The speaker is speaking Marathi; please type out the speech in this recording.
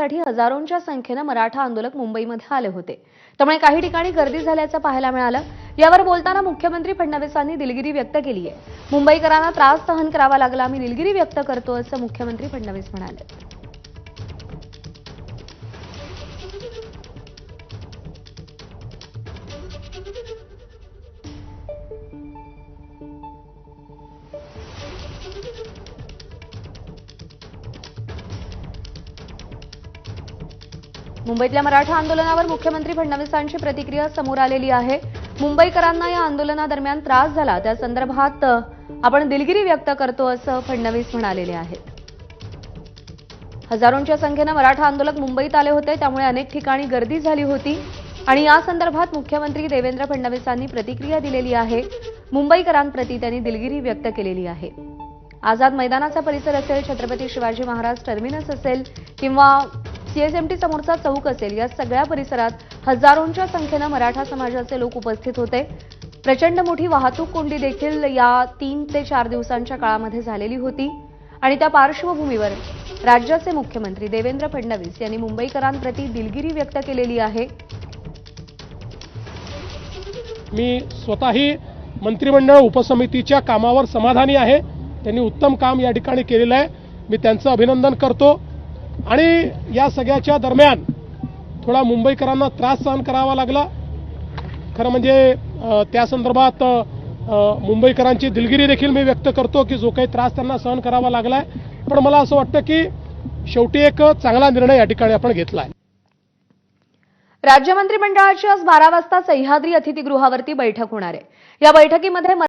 आंदोलनासाठी हजारोंच्या संख्येनं मराठा आंदोलक मुंबईमध्ये आले होते. त्यामुळे काही ठिकाणी गर्दी झाल्याचं पाहायला मिळालं. यावर बोलताना मुख्यमंत्री फडणवीसांनी दिलगिरी व्यक्त केली आहे मुंबईकरांना त्रास सहन करावा लागला. मी दिलगिरी व्यक्त करतो असं मुख्यमंत्री फडणवीस म्हणाले. मुंबईतल्या मराठा आंदोलनावर मुख्यमंत्री फडणवीसांची प्रतिक्रिया समोर आलेली आहे. मुंबईकरांना या आंदोलनादरम्यान त्रास झाला. त्या संदर्भात आपण दिलगिरी व्यक्त करतो असं फडणवीस म्हणालेले आहेत. हजारोंच्या संख्येनं मराठा आंदोलक मुंबईत आले होते त्यामुळे अनेक ठिकाणी गर्दी झाली होती. आणि या संदर्भात मुख्यमंत्री देवेंद्र फडणवीसांनी प्रतिक्रिया दिलेली आहे. मुंबईकरांप्रती त्यांनी दिलगिरी व्यक्त केलेली आहे. आझाद मैदानाचा परिसर असेल छत्रपती शिवाजी महाराज टर्मिनस असेल किंवा सीएसएमटी समोरचा चौक असेल. या सगळ्या परिसरात हजारोंच्या संख्येनं मराठा समाजाचे लोक उपस्थित होते. प्रचंड मोठी वाहतूक कोंडी देखील या तीन ते चार दिवसांच्या काळामध्ये झालेली होती. आणि त्या पार्श्वभूमीवर राज्याचे मुख्यमंत्री देवेंद्र फडणवीस यांनी मुंबईकरांप्रती दिलगिरी व्यक्त केलेली आहे. मी स्वतःही मंत्रिमंडळ उपसमितीच्या कामावर समाधानी आहे. त्यांनी उत्तम काम या ठिकाणी केलेलं आहे. मी त्यांचं अभिनंदन करतो. आणि या सगळ्याच्या दरम्यान थोडा मुंबईकरांना त्रास सहन करावा लागला. खरं म्हणजे त्या संदर्भात मुंबईकरांची दिलगिरी देखील मी व्यक्त करतो की जो काही त्रास त्यांना सहन करावा लागलाय. पण मला असं वाटतं की शेवटी एक चांगला निर्णय या ठिकाणी आपण घेतला आहे राज्य मंत्रिमंडळाची आज बारा वाजता सह्याद्री अतिथीगृहावरती बैठक होणार आहे. या बैठकीमध्ये